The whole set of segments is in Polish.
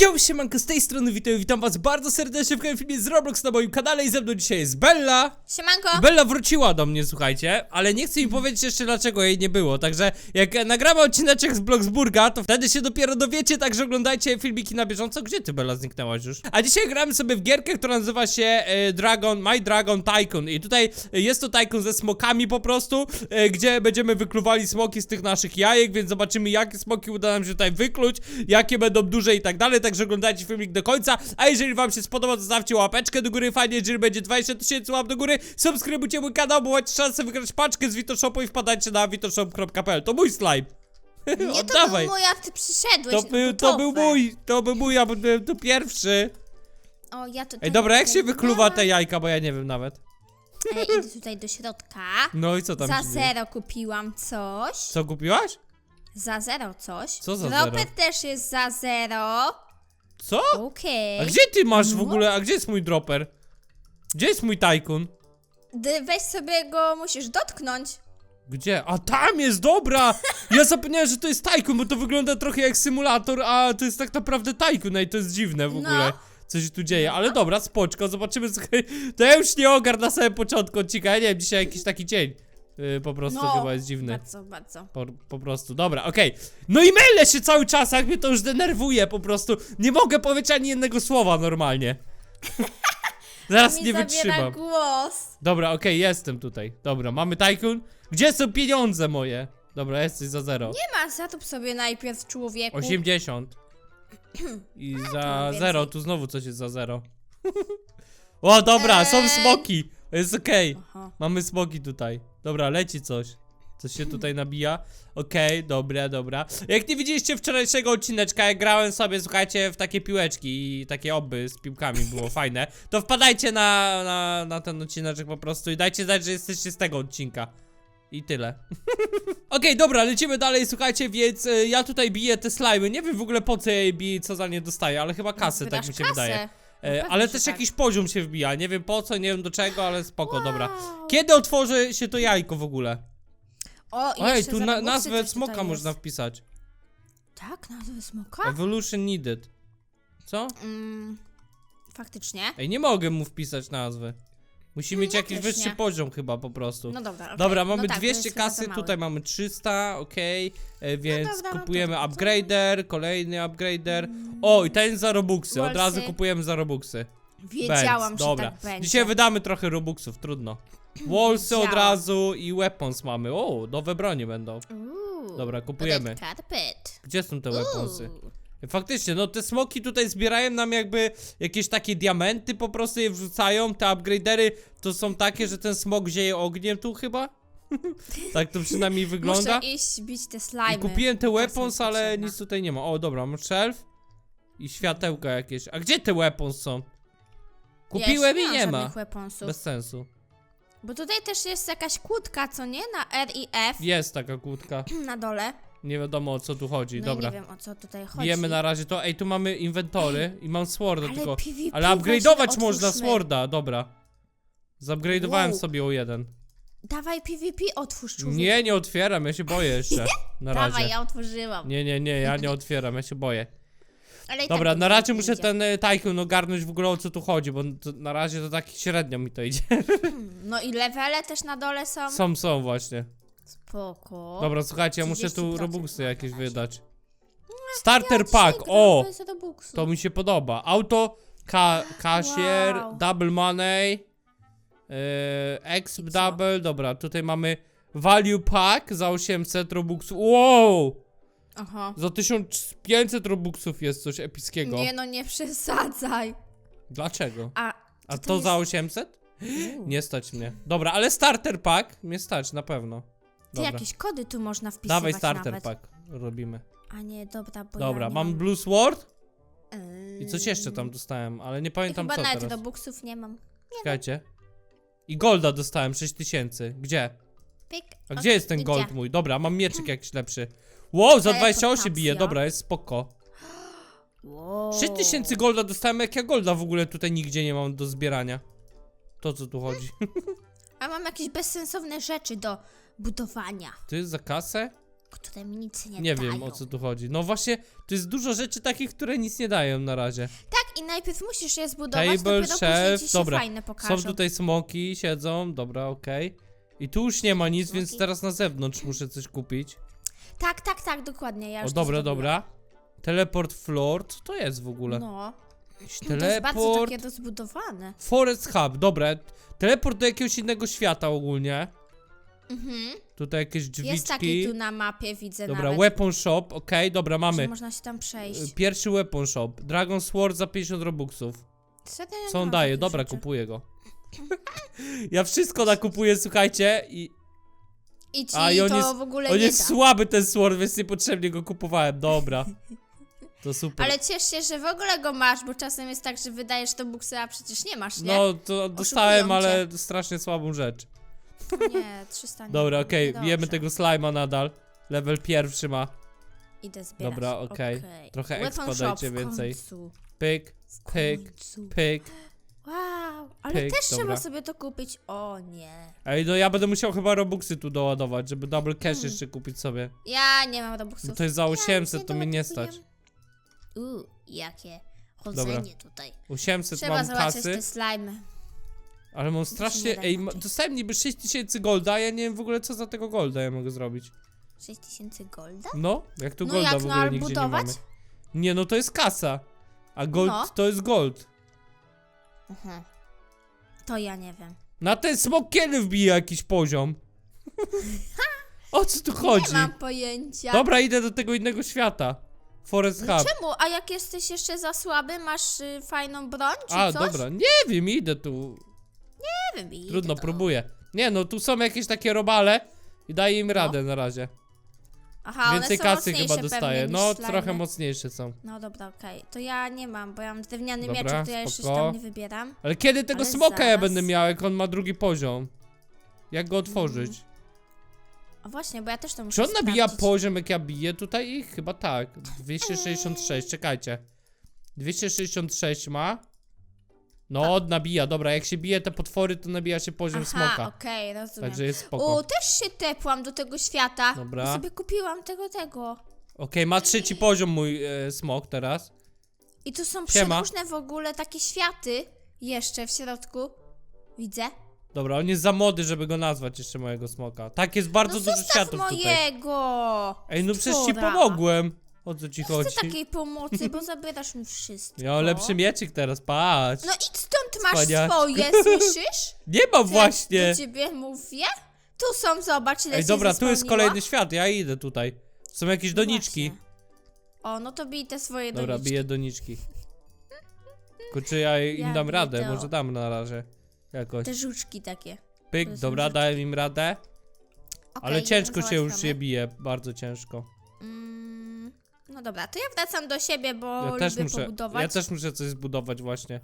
Yo, siemanko, z tej strony witam, witam was bardzo serdecznie w kolejnym filmie z Roblox na moim kanale i ze mną dzisiaj jest Bella. Siemanko! Bella wróciła do mnie, słuchajcie, ale nie chcę mi powiedzieć jeszcze dlaczego jej nie było, także jak nagramy odcineczek z Bloxburga, to wtedy się dopiero dowiecie, także oglądajcie filmiki na bieżąco. Gdzie ty, Bella, zniknęłaś już? A dzisiaj gramy sobie w gierkę, która nazywa się e, Dragon, My Dragon Tycoon i tutaj jest to Tycoon ze smokami po prostu, e, gdzie będziemy wykluwali smoki z tych naszych jajek, więc zobaczymy jakie smoki uda nam się tutaj wykluć, jakie będą duże i tak dalej, także oglądajcie filmik do końca, a jeżeli wam się spodoba, to zostawcie łapeczkę do góry, fajnie, jeżeli będzie 20 tysięcy łap do góry, subskrybujcie mój kanał, bo macie szansę wygrać paczkę z Vitoshopu i wpadajcie na vitoshop.pl, to mój slime. Nie, to Oddawaj. był mój, a ty przyszedłeś. To był, to był gotowe. mój, to był mój, ja byłem tu pierwszy. O, ja tutaj... Ej, dobra, jak się wykluwa te jajka, bo ja nie wiem nawet. Ej, idę tutaj do środka. No i co tam Za się dzieje? zero kupiłam coś. Co kupiłaś? Za zero coś. Co za Dropper zero? też jest za zero. Co? Okej. A gdzie ty masz w No. ogóle, a gdzie jest mój dropper? Gdzie jest mój tajkun? Weź sobie go, musisz dotknąć. Gdzie? A tam jest, dobra! Ja zapomniałem, że to jest tajkun, bo to wygląda trochę jak symulator, a to jest tak naprawdę tajkun, i to jest dziwne w No. ogóle. Co się tu dzieje, ale dobra, spoczko, zobaczymy. słuchaj, To ja już nie ogar na samym początku odcinka, ja nie wiem, dzisiaj jakiś taki dzień. Yy, po prostu No. chyba jest dziwny. Bardzo, bardzo. Po, po prostu, dobra, okej. No i mylę się cały czas, jak mnie to już denerwuje po prostu. Nie mogę powiedzieć ani jednego słowa normalnie. Zaraz nie wytrzymam. głos. Dobra, okej, jestem tutaj. Dobra, mamy tajkun. Gdzie są pieniądze moje? Dobra, jesteś za zero. Nie ma, zatop sobie najpierw człowieku. 80. I za więcej. zero, tu znowu coś jest za zero. o, dobra, są Eee. smoki. Jest okej. Aha. Mamy smoki tutaj. Dobra, leci coś. Coś się tutaj nabija. Okej, dobra, dobra. Jak nie widzieliście wczorajszego odcineczka, jak grałem sobie, słuchajcie, w takie piłeczki i takie oby z piłkami było fajne, to wpadajcie na, na, na ten odcineczek po prostu i dajcie znać, że jesteście z tego odcinka. I tyle. Okej, dobra, lecimy dalej, słuchajcie, więc e, ja tutaj biję te slimy. Nie wiem w ogóle po co ja je biję co za nie dostaję, ale chyba kasę, tak Zbierasz mi się kasę. wydaje. No E, pewnie, ale też tak. jakiś poziom się wbija. Nie wiem po co, nie wiem do czego, ale spoko, dobra. Wow. Kiedy otworzy się to jajko w ogóle? O, i Ej, jeszcze tu na, nazwę smoka można wpisać. Tak, nazwę smoka? Evolution needed. Co? Mm, faktycznie. Ej, nie mogę mu wpisać nazwy. Musi mieć ja jakiś też wyższy nie. poziom chyba po prostu. No dobra, okej. Dobra, mamy no tak, bo 200 jest chyba kasy, mały. tutaj mamy 300, okej, e, więc dobra, no to kupujemy to upgrader, kolejny upgrader. O, i ten za robuxy, od razu kupujemy za robuxy. Wiedziałam, Benz, że dobra. tak będzie. Dzisiaj wydamy trochę robuxów, trudno. Wallsy od Wiedziałam. razu i weapons mamy. O, nowe bronie będą. Uuu, Dobra, kupujemy. red carpet. Gdzie są te weaponsy? Uuu. Faktycznie, no te smoki tutaj zbierają nam jakby jakieś takie diamenty, po prostu je wrzucają. Te upgradery to są takie, że ten smok zieje ogniem tu chyba? tak to przynajmniej wygląda. Muszę iść bić te slimy. I kupiłem te weapons, ale nic tutaj nie ma. O, dobra, mam shelf i światełka jakieś. A gdzie te weapons są? Kupiłem ja i nie ma. weaponsów. Bez sensu. Bo tutaj też jest jakaś kłódka, co nie? Na R i F. Jest taka kłódka. Na dole. Nie wiadomo o co tu chodzi. No dobra. nie wiem o co tutaj chodzi. Bijemy na razie to. Ej, tu mamy inwentory i mam sworda Ale tylko. PvP Ale właśnie upgrade'ować można otwórzmy. sworda, dobra. Zupgrade'owałem Wow. sobie o jeden. Dawaj PvP otwórz człowieku. Nie, nie otwieram, ja się boję jeszcze. Na Dawaj, razie. ja otworzyłam. Nie, nie, nie, ja nie otwieram, ja się boję. Ale i Dobra, tak na razie muszę idzie. ten e, Tycoon ogarnąć w ogóle o co tu chodzi, bo to, na razie to tak średnio mi to idzie. No i levele też na dole są. Są, są właśnie. Spoko. Dobra, słuchajcie, ja muszę tu 30% robuxy mam jakieś na razie. wydać. Starter pack, o! To mi się podoba. Auto, ka cashier, Wow. double money, yy, exp double, dobra, tutaj mamy value pack za 800 robuxów. Wow! Aha. Za 1500 robuxów jest coś epickiego. Nie no, nie przesadzaj. Dlaczego? A, A to to jest- za 800? Nie stać mnie. Dobra, ale starter pack mnie stać na pewno. ty Dobra. jakieś kody tu można wpisywać Dawaj starter nawet. pack robimy. A nie, dobra, bo Dobra, ja nie mam mam. blue sword Yy, i coś jeszcze tam dostałem, ale nie pamiętam Chyba co nawet teraz. Robuxów nie mam. Czekajcie. I golda dostałem 6000. Gdzie? Pik. A gdzie jest ten gold mój? Dobra, mam mieczyk jakiś lepszy. Wow, za 28 Teleportacja. bije, dobra, jest spoko. Wow. 6000 golda dostałem, jak ja golda w ogóle tutaj nigdzie nie mam do zbierania. To co tu chodzi? A mam jakieś bezsensowne rzeczy do budowania. Ty za kasę? które mi nic nie, Nie dają. wiem o co tu chodzi. No właśnie, tu jest dużo rzeczy takich, które nic nie dają na razie. Tak, i najpierw musisz je zbudować, Table, dopiero później chef, ci się dobra. fajne pokażą. Są tutaj smoki, siedzą, dobra, okej. I tu już nie ma nic, więc Smoki. teraz na zewnątrz muszę coś kupić. Tak, tak, tak, dokładnie, ja O, już to dobra, dobra. Teleport floor, co to jest w ogóle? No, Jakiś to jest bardzo teleport. takie rozbudowane. Forest Hub, dobra. Teleport do jakiegoś innego świata ogólnie. Mhm. Tutaj jakieś drzwiczki. Jest taki tu na mapie, widzę Dobra, nawet. weapon shop, okej, dobra, Że mamy. można się tam przejść. Y, Pierwszy weapon shop. Dragon Sword za 50 robuxów. Ja nie Co on mam daje? takich Dobra, rzeczy. kupuję go. ja wszystko nakupuję, słuchajcie, i I ci A, i on to jest- w ogóle on nie jest da. słaby ten sword, więc niepotrzebnie go kupowałem. Dobra. To super. Ale ciesz się, że w ogóle go masz, bo czasem jest tak, że wydajesz to buksy, a przecież nie masz, nie? No, to dostałem, ale strasznie słabą rzecz. Nie, 300 nie. Dobra, okej, Niedobrze. bijemy tego slima nadal. Level pierwszy ma. Idę zbierać. Dobra, okej. Trochę Weapon expa shop dajcie w więcej. końcu. Pyk, W pyk, końcu. pyk. Wow, ale Pyk, też dobra. trzeba sobie to kupić. O nie. Ej, no ja będę musiał chyba robuxy tu doładować, żeby double cash Hmm. jeszcze kupić sobie. Ja nie mam robuxów. No to jest za Ja nic 800, to mnie nie stać. Uuu, jakie chodzenie tutaj. 800 Trzeba mam zobaczyć kasy, te slime. ale mam nie strasznie... da Ej, ma- inaczej. dostałem niby 6000 golda, a ja nie wiem w ogóle co za tego golda ja mogę zrobić. 6000 golda? No, jak tu No golda jak, w no, ogóle ale nigdzie budować? nie mamy. Nie, no to jest kasa. A gold No. to jest gold. Aha. To ja nie wiem. Na ten smok kiedy wbije jakiś poziom? o co tu chodzi? Nie mam pojęcia. Dobra, idę do tego innego świata. Forest No Hub. czemu? A jak jesteś jeszcze za słaby, masz y, fajną broń czy A, coś? dobra, nie wiem, idę tu. Nie wiem, idę Trudno, próbuję. Nie no, tu są jakieś takie robale i daję im radę na razie. Aha, Więcej one są kasy mocniejsze chyba dostaję. pewnie No, slimy. trochę mocniejsze są. No dobra, okej. To ja nie mam, bo ja mam drewniany Dobra, mieczek, to ja jeszcze się spoko. tam nie wybieram. Ale kiedy tego Ale smoka ja zaraz. będę miał, jak on ma drugi poziom? Jak go otworzyć? A właśnie, bo ja też to muszę Czy on nabija sprawdzić. poziom, jak ja biję tutaj ich? Chyba tak. 266, czekajcie. 266 ma. No, nabija, dobra, jak się bije te potwory, to nabija się poziom Aha, smoka. okej, rozumiem. Także jest spoko. O, też się tepłam do tego świata. Dobra. Bo sobie kupiłam tego, tego. Okej, ma trzeci poziom mój e, smok teraz. I tu są Siema. przeróżne w ogóle takie światy jeszcze w środku. Widzę. Dobra, on jest za młody, żeby go nazwać jeszcze mojego smoka. Tak, jest bardzo no dużo zostaw światów tutaj. mojego! Ej, no przecież ci pomogłem. O co ci Nie chcę takiej pomocy, bo zabierasz mi wszystko. Ja mam lepszy mieczyk teraz, patrz. No idź stąd, masz Cwaniaczku. swoje, słyszysz? Nie ja właśnie. do ciebie mówię? Tu są, zobacz ile Ej, dobra, tu jest kolejny świat, ja idę tutaj. Są jakieś No doniczki. właśnie. O, no to bij te swoje Dobra, doniczki. biję doniczki. Tylko czy ja im Ja dam biję radę? to. Może dam na razie. Jakoś. Te żuczki takie. Pyk, to są dobra, dałem im radę. Okej, Ale ciężko się już je bije, bardzo ciężko. No dobra, to ja wracam do siebie, bo Ja też lubię muszę, pobudować. ja też muszę coś zbudować właśnie.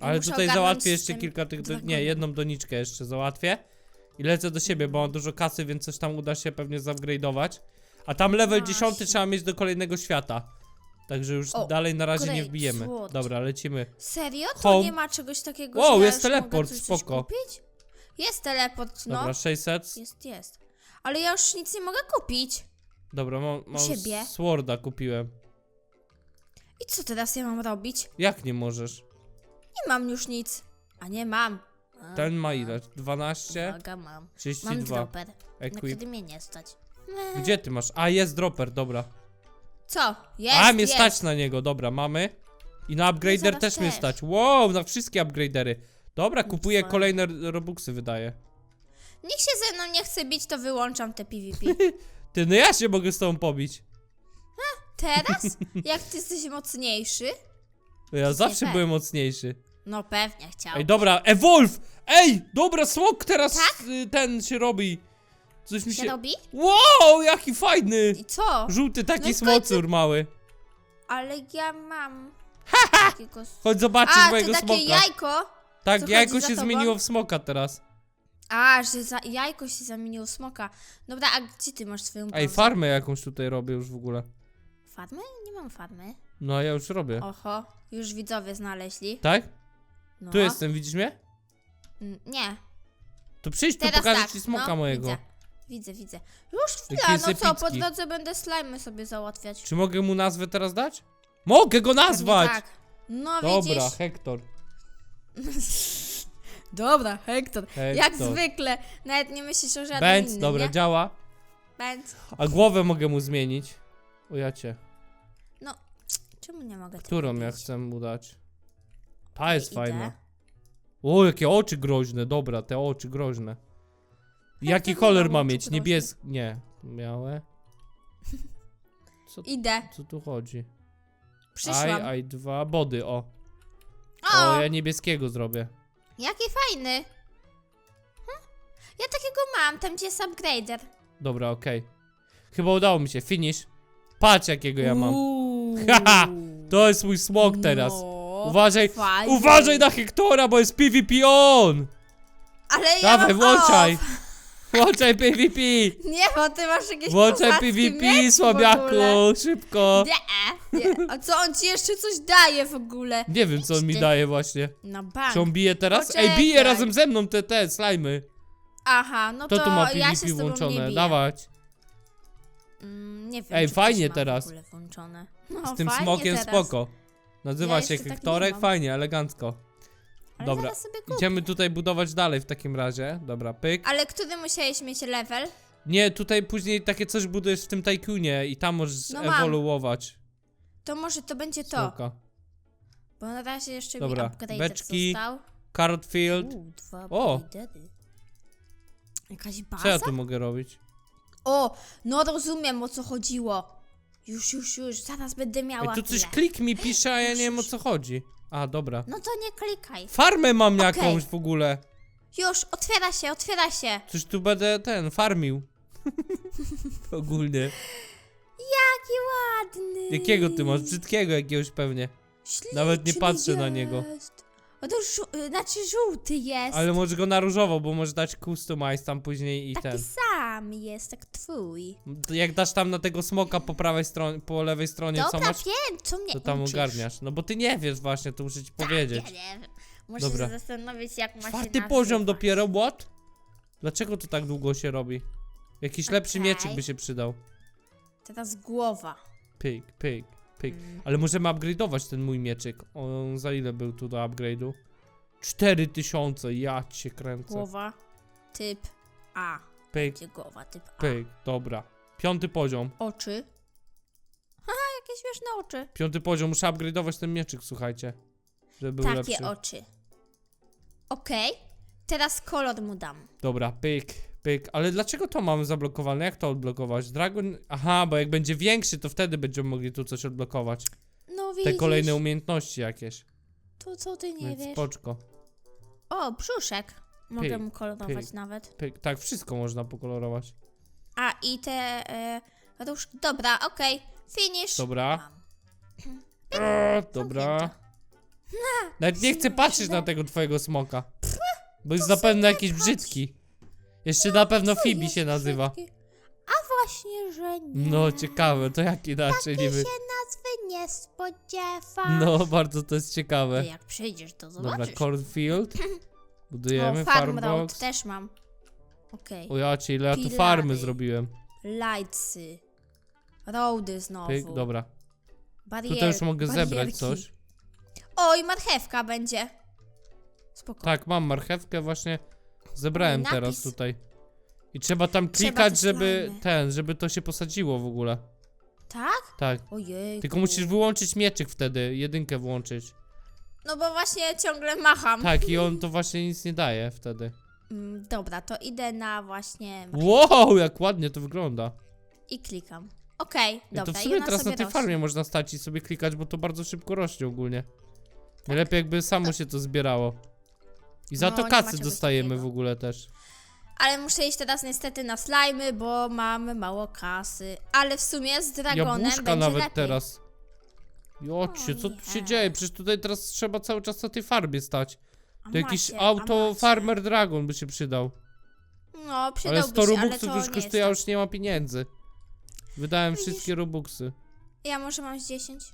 Ale muszę tutaj ogarnąć załatwię jeszcze kilka tych, do... nie, jedną doniczkę jeszcze załatwię. I lecę do siebie, bo mam dużo kasy, więc coś tam uda się pewnie zupgrade'ować. A tam level Właśnie. 10 trzeba mieć do kolejnego świata. Także już O, dalej na razie nie great wbijemy. sword. Dobra, lecimy. Serio? To Home. nie ma czegoś takiego, Wow, że ja jest już teleport, mogę coś, coś spoko. kupić? Jest teleport, no. Dobra, 600. Jest, jest. Ale ja już nic nie mogę kupić. Dobra, mam, mam siebie. Sworda kupiłem. I co teraz ja mam robić? Jak nie możesz? Nie mam już nic. A nie mam. A, Ten ma ile? 12? Uwaga, mam. Mam 32. dropper, na Equip. który mnie nie stać. Gdzie ty masz? A, jest dropper, dobra. Co? Jest, A, mnie jest. stać na niego, dobra, mamy. I na upgrader zaraz też, mnie też. stać. Wow, na wszystkie upgradery. Dobra, kupuję fajnie. kolejne r- robuxy, wydaje. Nikt się ze mną nie chce bić, to wyłączam te PvP. Ty, no ja się mogę z tobą pobić. Teraz? Jak ty jesteś mocniejszy? Ja zawsze fair. byłem mocniejszy. No pewnie chciał. Ej, dobra, evolve! Ej, dobra, smok teraz Tak? y, ten się robi. Coś mi się się... robi? Wow, jaki fajny! I co? Żółty taki No i w smocur mały. Ale ja mam... takiego... Chodź zobaczyć A, to mojego takie smoka. jajko? tak, co jajko chodzi za się tobą? zmieniło w smoka teraz. A, że za jajko się zamieniło w smoka. Dobra, a gdzie ty masz swoją Ej, bazę? farmę jakąś tutaj robię już w ogóle. Farmy? Nie mam farmy. No, ja już robię. Oho, już widzowie znaleźli. Tak? No. Tu jestem, widzisz mnie? Mm, Nie. To przyjdź tu, Teraz pokażę tak. ci smoka no, mojego. Widzę. Widzę, widzę. Już chwila, no co, po epicki. drodze będę slimy sobie załatwiać. Czy mogę mu nazwę teraz dać? Mogę go nazwać! Tak. No Dobra, widzisz. Hektor. Dobra, Hektor. Jak Hektor. zwykle. Nawet nie myślisz o żadnym Benz, innym, dobra, nie? działa. Benz. A głowę mogę mu zmienić. O ja cię. No, czemu nie mogę tego Którą ja chcę mu dać? Ta jest Idę. fajna. O, jakie oczy groźne, dobra, te oczy groźne. Jaki to kolor miało ma mieć? Niebieski. Nie, miałe. Co, Idę. co tu chodzi? Przyszłam. I, I2, body, o. O, O, ja niebieskiego zrobię. Jaki fajny. Hm? Ja takiego mam, tam gdzie jest upgrader. Dobra, okej. Chyba udało mi się, finish. Patrz jakiego ja mam. Uuu. Haha, To jest mój smok teraz. No, Uważaj, fajny. uważaj na Hektora, bo jest PvP on! Ale ja Dawaj, mam włączaj! off. Włączaj PvP! Nie, bo ty masz jakieś Włączaj kozacki PvP, miecz w słabiaku, szybko! Nie, nie. A co, on ci jeszcze coś daje w ogóle? Nie wiem, co on mi daje właśnie. Na bank. Czy on bije teraz? Ej, Poczekaj. bije razem ze mną te, te slajmy. Aha, no To to, tu ma ja się PvP z tobą nie włączone, biję. dawać. Mm, nie wiem, Ej, czy fajnie ma teraz. W ogóle włączone. No, Z tym fajnie smokiem teraz. spoko. Nazywa Ja się jeszcze tak nie Hektorek, mam. fajnie, elegancko. Ale Dobra, zaraz sobie kupię. Idziemy tutaj budować dalej w takim razie. Dobra, pyk. Ale który musiałeś mieć level? Nie, tutaj później takie coś budujesz w tym Tycoonie i tam możesz No mam. ewoluować. To może to będzie to. Smoka. Bo na razie jeszcze Dobra, mi upgrader beczki. został. Uuu, dwa O. upgradery. Jakaś baza? Co ja tu mogę robić? O, no rozumiem o co chodziło. Już, już, już, zaraz będę miała Ej, tu coś tyle. klik mi pisze, a ja nie wiem o co chodzi. A, dobra. No to nie klikaj. Farmę mam Okej. jakąś w ogóle. Już, otwiera się, otwiera się. Coś tu będę ten, farmił. Ogólnie. Jaki ładny. Jakiego ty masz? Brzydkiego jakiegoś pewnie. Nawet nie Śliczny patrzę na niego. jest. O to żół- y, znaczy żółty jest. Ale może go na różowo, bo może dać customize tam później i Taki ten. sam jest, jak twój. Jak dasz tam na tego smoka po prawej stronie, po lewej stronie, co Dobra, masz, wiem, co mnie to tam uczysz. ogarniasz. No bo ty nie wiesz właśnie, to muszę ci powiedzieć. Tak, ja nie wiem. Muszę Dobra. się zastanowić, jak ma się Czwarty poziom dopiero, what? Dlaczego to tak długo się robi? Jakiś lepszy Okej. mieczyk by się przydał. Teraz głowa. Pyk, pyk, pyk. Ale możemy upgrade'ować ten mój mieczyk. On za ile był tu do upgrade'u? 4000, ja cię kręcę. Głowa. Typ A. Pyk, Gdzie głowa, typ A. pyk, dobra. Piąty poziom. Oczy. Haha, jakie śmieszne oczy. Piąty poziom, muszę upgrade'ować ten mieczyk, słuchajcie. Żeby był Takie lepszy. oczy. Okej. Teraz kolor mu dam. Dobra, pyk, pyk. Ale dlaczego to mamy zablokowane? Jak to odblokować? Dragon... Aha, bo jak będzie większy, to wtedy będziemy mogli tu coś odblokować. No Te widzisz. kolejne umiejętności jakieś. To co ty nie Więc wiesz? spoczko. O, brzuszek. Mogę Pyk, mu kolorować pyk. nawet. Pyk. Tak, wszystko można pokolorować. A, i te... Różki. Dobra, okej. Finish. Dobra. Eee, dobra. Nawet nie chcę patrzeć na tego twojego smoka. Bo jest zapewne jakiś brzydki. Jeszcze na pewno Co jest się nazywa. brzydki? A właśnie, że nie. No, ciekawe, to jak inaczej Takiej niby. się nazwy nie spodziewa. No, bardzo to jest ciekawe. Jak przyjdziesz, to Dobra, zobaczysz. cornfield. Budujemy o, farm road farmbox. też mam. Okej. O ile ja tu Pilary. farmy zrobiłem. Lightsy. Roady znowu. Pyk, dobra. Barier, Tutaj już mogę zebrać barierki. coś. O, i marchewka będzie. Spoko. Tak, mam marchewkę właśnie. Zebrałem Napis. teraz tutaj. I trzeba tam Trzeba klikać, te żeby slimy. ten, żeby to się posadziło w ogóle. Tak? Tak. Ojej. Tylko musisz wyłączyć mieczyk wtedy, jedynkę włączyć. No bo właśnie ciągle macham. Tak, i on to właśnie nic nie daje wtedy. Mm, dobra, to idę na właśnie... Wow, jak ładnie to wygląda. I klikam. Okej, dobra, to w i sumie ona teraz na tej rośnie. farmie można stać i sobie klikać, bo to bardzo szybko rośnie ogólnie. Najlepiej jakby samo się to zbierało. I za No, to nie kasy dostajemy w ogóle też. Ale muszę iść teraz niestety na slajmy, bo mamy mało kasy. Ale w sumie z dragonem Jabłuszka będzie nawet lepiej. teraz. Jocie, co tu się nie. dzieje? Przecież tutaj teraz trzeba cały czas na tej farmie stać. A To jakiś macie, a auto macie. Farmer Dragon by się przydał. No, Ale przydałby 100 się, ale robuxów to już nie kosztuje, a jest już nie ma pieniędzy. Wydałem wszystkie robuxy. tak. Ja może mam z 10?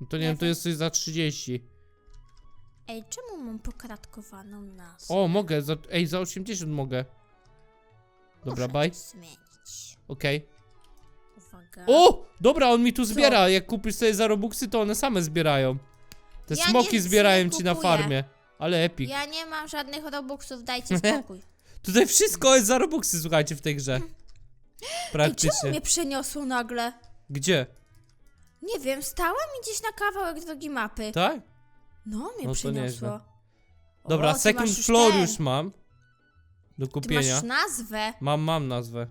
No to nie Nie wiem, to wiem. jest coś za 30. Ej, czemu mam pokratkowaną nas? O, mogę, za, ej, za 80 mogę. Dobra, Muszę baj. to zmienić. Okej. Uwaga. O! Dobra, on mi tu zbiera. Jak kupisz sobie za robuxy, to one same zbierają. Te Ja smoki nic zbierają nie ci na kupuję. farmie. Ale epic. Ja nie mam żadnych robuxów, dajcie spokój. Tutaj wszystko jest za robuxy, słuchajcie, w tej grze. Ej, czemu Praktycznie. mnie przeniosło nagle? Gdzie? Nie wiem, stała mi gdzieś na kawałek drogi mapy. Tak? No, mnie No to przeniosło. nieźle. O, Dobra, ty second masz już floor ten. już mam. Do Ty kupienia. masz nazwę Mam, mam nazwę.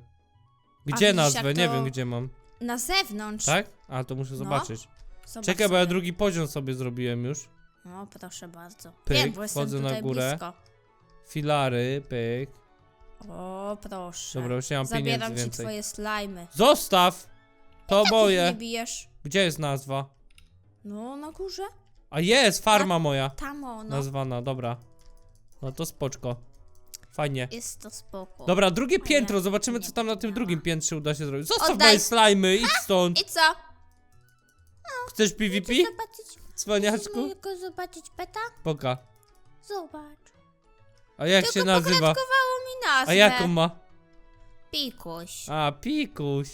Gdzie widzisz, nazwę? jak Nie to- wiem, gdzie mam. na zewnątrz. Tak? A, to muszę No. zobaczyć. Zobacz Czekaj, bo ja sobie. drugi poziom sobie zrobiłem już. No, proszę bardzo. Pyk, Wiem, bo jestem wchodzę na tutaj górę. blisko. Filary, pyk. O, proszę. Dobra, już nie mam pieniędzy Zabieram ci więcej. twoje slajmy. Zostaw! To Takich nie moje. bijesz. Gdzie jest nazwa? No, na górze? A jest, farma moja. Tam ono. Nazwana, dobra. No to spoczko. Fajnie. Jest to spoko. Dobra, drugie piętro, zobaczymy co tam na tym wiedziałam. drugim piętrze uda się zrobić. Zostaw Oddaj. moje slajmy, idź stąd. I co? Chcesz PvP? Chcesz zobaczyć? Cwaniaczku? mojego zobaczyć peta? Poka. Zobacz. A jak Tylko się nazywa? pokratkowało mi nazwę. A jaką ma? Pikuś. A, pikuś.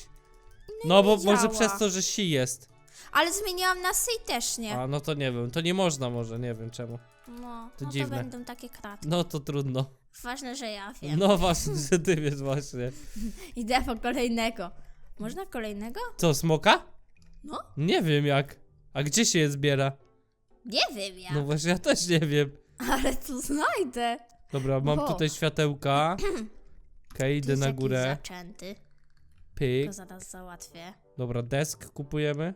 No bo może wiedziała. przez to, że si jest. Ale zmieniłam nazwę i też nie. A, no to nie wiem, to nie można może, nie wiem czemu. No, to no dziwne. to będą takie kraty. No to trudno. Ważne, że ja wiem. No właśnie, że ty wiesz właśnie. Idę po kolejnego. Można kolejnego? Co, smoka? No. Nie wiem jak. A gdzie się je zbiera? Nie wiem ja. No właśnie, ja też nie wiem. Ale tu znajdę. Dobra, mam O. tutaj światełka. Okej, Tu idę na górę. zaczęty. Pyk. To zaraz załatwię. Dobra, desk kupujemy.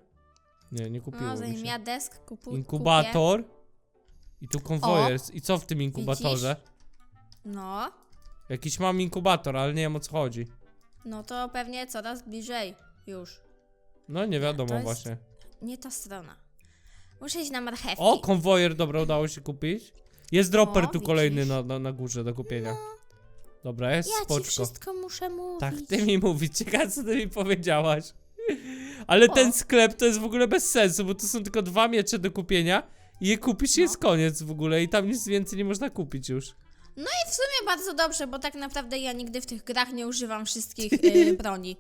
Nie, nie kupiło No, mi zanim się. ja desk kupu. Inkubator. I tu konwojers. I co w tym inkubatorze? No, Jakiś mam inkubator, ale nie wiem o co chodzi. no to pewnie coraz bliżej. Już. No nie wiadomo to jest- właśnie. Nie ta strona. Muszę iść na marchewki. O, konwojer, dobra, udało się kupić. Jest dropper tu kolejny widzisz? na, na, na górze do kupienia. Dobra, jest ja ci spoczko. wszystko muszę mówić. Tak, ty mi mówić, ciekawe co ty mi powiedziałaś. Ale ten sklep to jest w ogóle bez sensu, bo to są tylko dwa miecze do kupienia i je kupisz i No. jest koniec w ogóle i tam nic więcej nie można kupić już. No i w sumie bardzo dobrze, bo tak naprawdę ja nigdy w tych grach nie używam wszystkich y, broni.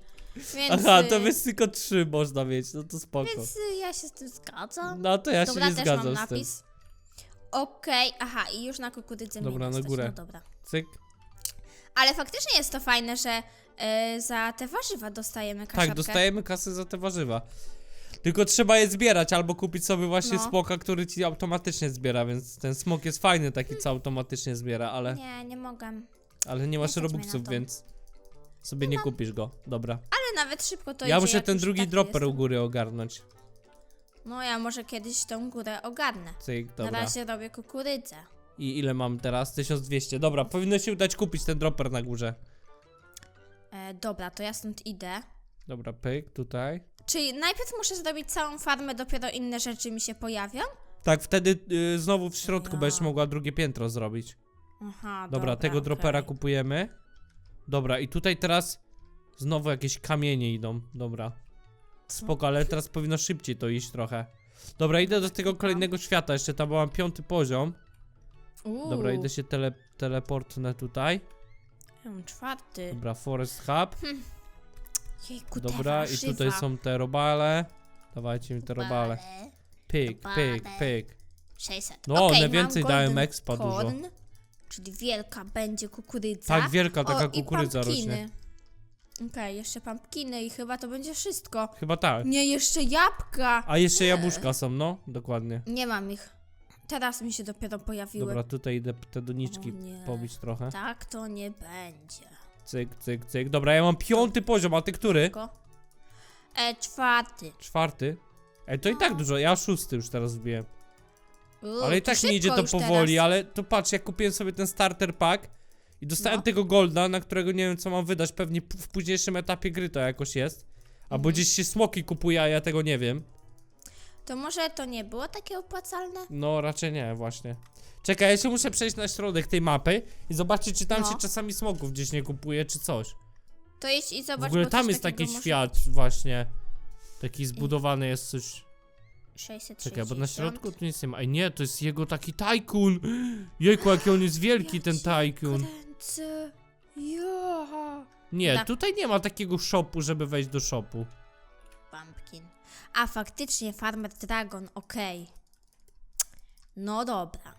Więc, Aha, to y, jest tylko trzy można mieć, no to spoko. Więc y, ja się z tym zgadzam. No to ja dobra, się nie też zgadzam mam z tym. napis. Okej, aha, i już na kukurydzę Dobra, mnie na stać, górę. No dobra. Cyk. Ale faktycznie jest to fajne, że y, za te warzywa dostajemy kaszarkę. Tak, dostajemy kasę za te warzywa. Tylko trzeba je zbierać, albo kupić sobie właśnie No. smoka, który ci automatycznie zbiera, więc ten smok jest fajny taki, co automatycznie zbiera, ale Nie, nie mogę. Ale nie masz stać mnie na robuxów, to. więc sobie nie kupisz go. Dobra. Ale nawet szybko to ja idzie, muszę jak ten już drugi taki dropper u jestem. góry ogarnąć. No ja może kiedyś tą górę ogarnę. Cyk, Na dobra. razie robię kukurydzę. I ile mam teraz? 1200. Dobra, powinno się udać kupić ten dropper na górze. E, dobra, to ja stąd idę. Dobra, pyk, tutaj. Czyli najpierw muszę zrobić całą farmę, dopiero inne rzeczy mi się pojawią? Tak, wtedy y, znowu w środku Ja. będziesz mogła drugie piętro zrobić. Aha, Dobra, tego dropera okej. kupujemy. Dobra, i tutaj teraz znowu jakieś kamienie idą. Dobra. Spoko, ale teraz powinno szybciej to iść trochę. Dobra, idę do tego kolejnego świata, jeszcze tam mam piąty poziom. Uuu, Dobra, idę się tele, teleportnę tutaj. Czwarty. Dobra, Forest Hub. Jejku, te Dobra, i warzywa. tutaj są te robale. Dawajcie mi te robale. Pyk, pyk, robale. pyk. 600. No, Okej, one mam więcej dają golden expa dużo. corn, Czyli wielka będzie kukurydza. Tak, wielka taka o, kukurydza i pumpkiny. rośnie. Okej, jeszcze pumpkiny i chyba to będzie wszystko. Chyba tak. Nie, jeszcze jabłka. A jeszcze jabłuszka są, no, dokładnie. Nie mam ich. Teraz mi się dopiero pojawiły. Dobra, tutaj idę te doniczki O nie. pobić trochę. Tak to nie będzie. Cyk, cyk, cyk. Dobra, ja mam piąty poziom, a ty który? Tylko. E, czwarty. Czwarty. Ej, to i tak dużo, ja szósty już teraz wbiłem. Uuu, Ale i to tak nie idzie to już powoli, teraz. ale to patrz, jak kupiłem sobie ten starter pack i dostałem No. tego golda, na którego nie wiem co mam wydać, pewnie p- w późniejszym etapie gry to jakoś jest. Albo Mhm. gdzieś się smoki kupuje, a ja tego nie wiem. To może to nie było takie opłacalne? No, raczej nie, właśnie. Czekaj, ja się muszę przejść na środek tej mapy i zobaczyć, czy tam No. się czasami smoków gdzieś nie kupuje, czy coś. To idź i zobacz, w ogóle bo tam coś jest takiego taki może świat właśnie. Taki zbudowany jest coś. 660. Czekaj, bo na środku tu nic nie ma. Ej, nie, to jest jego taki tajkun. Jejku, jaki on jest wielki, Ja ten cię tajkun. Kręcę. Ja. Nie, Tak. tutaj nie ma takiego shopu, żeby wejść do shopu. Pumpkin. A faktycznie Farmer Dragon, okej. No dobra.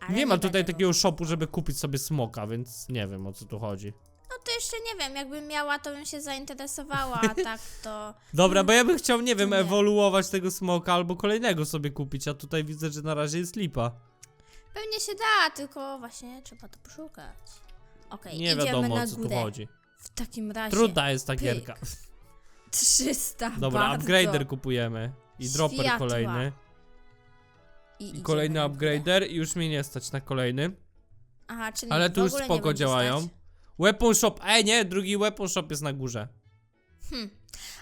Ale nie ma tutaj będę go- takiego shopu, żeby kupić sobie smoka, więc nie wiem o co tu chodzi. No to jeszcze nie wiem, jakbym miała, to bym się zainteresowała, a tak to... Dobra, bo ja bym chciał, nie wiem, nie. ewoluować tego smoka albo kolejnego sobie kupić, a tutaj widzę, że na razie jest lipa. Pewnie się da, tylko właśnie trzeba to poszukać. Okej, Nie idziemy wiadomo na o co tu górę. chodzi. W takim razie... Trudna jest ta pyk. gierka. 300 Dobra, bardzo. upgrader kupujemy. I dropper Światła. kolejny. I, I idziemy kolejny górę. upgrader i już mnie nie stać na kolejny. Aha, czyli Ale w tu już ogóle nie spoko będzie działają. stać. Weapon shop, ej nie, drugi weapon shop jest na górze.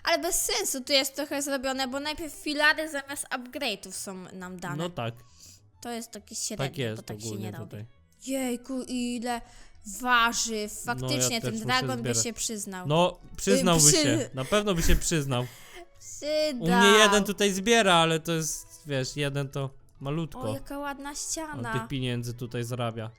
Ale bez sensu tu jest trochę zrobione, bo najpierw filary zamiast upgrade'ów są nam dane. No tak, To jest takie średnie, tak jest bo tak się ogólnie nie robi. tutaj. Jejku, ile warzyw. Faktycznie No, ja też ten muszę dragon by zbierać. się przyznał. No, przyznałby przy- się, na pewno by się przyznał. Przydał. U mnie jeden tutaj zbiera, ale to jest, wiesz, jeden to O, malutko. jaka ładna On ściana. tych pieniędzy tutaj zarabia.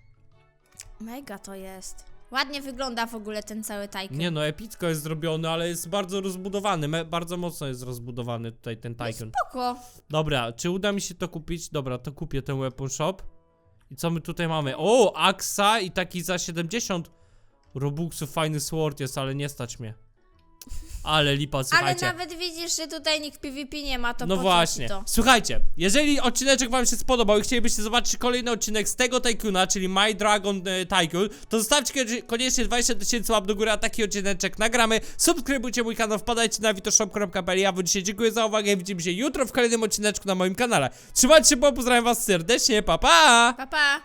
Mega to jest. Ładnie wygląda w ogóle ten cały tajkun. Nie no, epicko jest zrobiony, ale jest bardzo rozbudowany, me, bardzo mocno jest rozbudowany tutaj ten Tycoon. Spoko. Dobra, czy uda mi się to kupić? Dobra, to kupię ten weapon shop. I co my tutaj mamy? O, Axa i taki za 70 Robuxów fajny sword jest, ale nie stać mnie. Ale lipa, Ale słuchajcie. nawet widzisz, że tutaj nikt PvP nie ma, to No po właśnie. co ci to? Słuchajcie, jeżeli odcineczek wam się spodobał i chcielibyście zobaczyć kolejny odcinek z tego Tycoona, czyli My Dragon e, Tycoon, to zostawcie koniecznie- koniecznie 20 tysięcy łap do góry, a taki odcineczek nagramy. Subskrybujcie mój kanał, wpadajcie na witoshop.pl. Ja wam dzisiaj dziękuję za uwagę i widzimy się jutro w kolejnym odcineczku na moim kanale. Trzymajcie się, bo pozdrawiam was serdecznie, pa pa! Pa, pa.